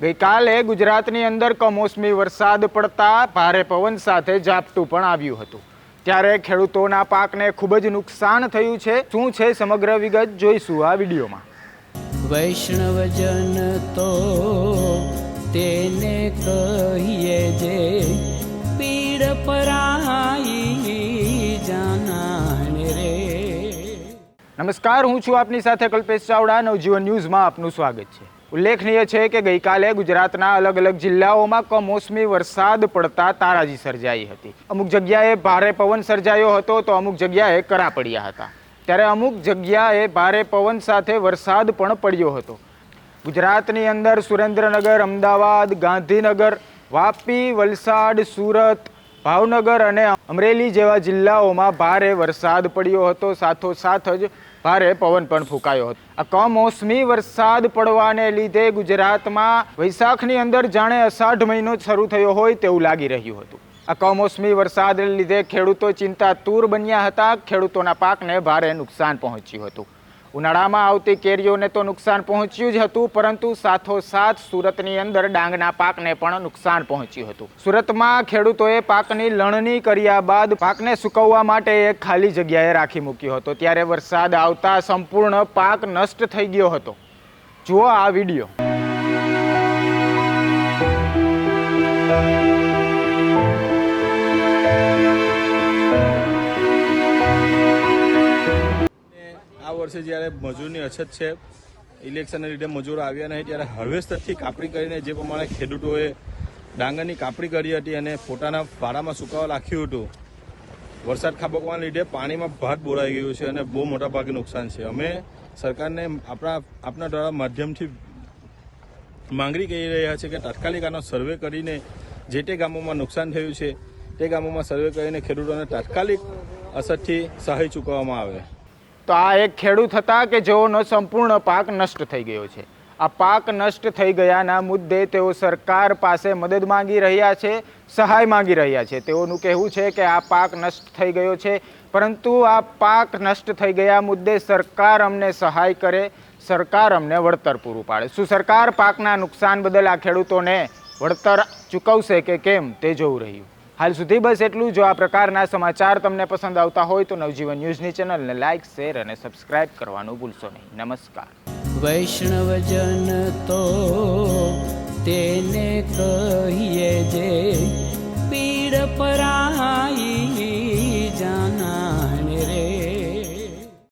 ગઈકાલે ગુજરાતની અંદર કમોસમી વરસાદ પડતા ભારે પવન સાથે ઝાપટું પણ આવ્યું હતું. ત્યારે ખેડૂતોના પાકને ખૂબ જ નુકસાન થયું છે. શું છે સમગ્ર વિગત જોઈશું આ વિડીયોમાં. વૈષ્ણવજન તો તેને કહીએ જે પીડ પરાઈ જાનાને રે. નમસ્કાર હું છું આપની સાથે કલ્પેશ ચાવડા. નવજીવન ન્યૂઝમાં આપનું સ્વાગત છે. ઉલ્લેખનીય છે કે ગઈકાલે ગુજરાતના અલગ અલગ જિલ્લાઓમાં કમોસમી વરસાદ પડતા તારાજી સર્જાઈ હતી. અમુક જગ્યાએ ભારે પવન સર્જાયો હતો તો અમુક જગ્યાએ કરા પડ્યા હતા. ત્યારે અમુક જગ્યાએ ભારે પવન સાથે વરસાદ પણ પડ્યો હતો. ગુજરાતની અંદર સુરેન્દ્રનગર, અમદાવાદ, ગાંધીનગર, વાપી, વલસાડ, સુરત ભાવનગર અને અમરેલી જેવા જિલ્લાઓમાં ભારે વરસાદ પડ્યો હતો. સાથોસાથ જ ભારે પવન પણ ફૂંકાયો હતો. આ કમોસમી વરસાદ પડવાને લીધે ગુજરાતમાં વૈશાખની અંદર જાણે અષાઢ મહિનો શરૂ થયો હોય તેવું લાગી રહ્યું હતું. આ કમોસમી વરસાદને લીધે ખેડૂતો ચિંતાતુર બન્યા હતા. ખેડૂતોના પાકને ભારે નુકસાન પહોંચ્યું હતું. ઉનાળામાં આવતી કેરીઓને તો નુકસાન પહોંચ્યું જ હતું, પરંતુ સાથોસાથ સુરતની અંદર ડાંગના પાકને પણ નુકસાન પહોંચ્યું હતું. સુરતમાં ખેડૂતોએ પાકની લણણી કર્યા બાદ પાકને સુકવવા માટે એક ખાલી જગ્યાએ રાખી મૂક્યો હતો. ત્યારે વરસાદ આવતા સંપૂર્ણ પાક નષ્ટ થઈ ગયો હતો. જુઓ આ વીડિયો. વર્ષે જ્યારે મજૂરની અછત છે, ઇલેક્શનને લીધે મજૂરો આવ્યા નહીં, ત્યારે હાર્વેસ્ટરથી કાપણી કરીને જે પ્રમાણે ખેડૂતોએ ડાંગરની કાપણી કરી હતી અને પોતાના ભાડામાં સુકાવા રાખ્યું હતું. વરસાદ ખાબકવાના લીધે પાણીમાં ભાત બોરાઈ ગયું છે અને બહુ મોટા ભાગે નુકસાન છે. અમે સરકારને આપણા, આપના દ્વારા માધ્યમથી માંગણી કરી રહ્યા છે કે તાત્કાલિક આનો સર્વે કરીને જે તે ગામોમાં નુકસાન થયું છે, તે ગામોમાં સર્વે કરીને ખેડૂતોને તાત્કાલિક અસરથી સહાય ચૂકવવામાં આવે. તો આ એક ખેડૂત હતા કે જેઓનો સંપૂર્ણ પાક નષ્ટ થઈ ગયો છે. આ પાક નષ્ટ થઈ ગયાના મુદ્દે તેઓ સરકાર પાસે મદદ માંગી રહ્યા છે, સહાય માંગી રહ્યા છે. તેઓનું કહેવું છે કે આ પાક નષ્ટ થઈ ગયો છે, પરંતુ આ પાક નષ્ટ થઈ ગયા મુદ્દે સરકાર અમને સહાય કરે, સરકાર અમને વળતર પૂરું પાડે. શું સરકાર પાકના નુકસાન બદલ આ ખેડૂતોને વળતર ચૂકવશે કે કેમ તે જોવું રહ્યું. હાલ સુધી બસ એટલું જો. આ પ્રકારના સમાચાર તમને પસંદ આવતા હોય તો નવજીવન ન્યૂઝની ચેનલને લાઇક શેર અને સબસ્ક્રાઇબ કરવાનું ભૂલશો નહીં. નમસ્કાર. વૈષ્ણવજન તો તેને કહીએ જે પીડ પરાઈ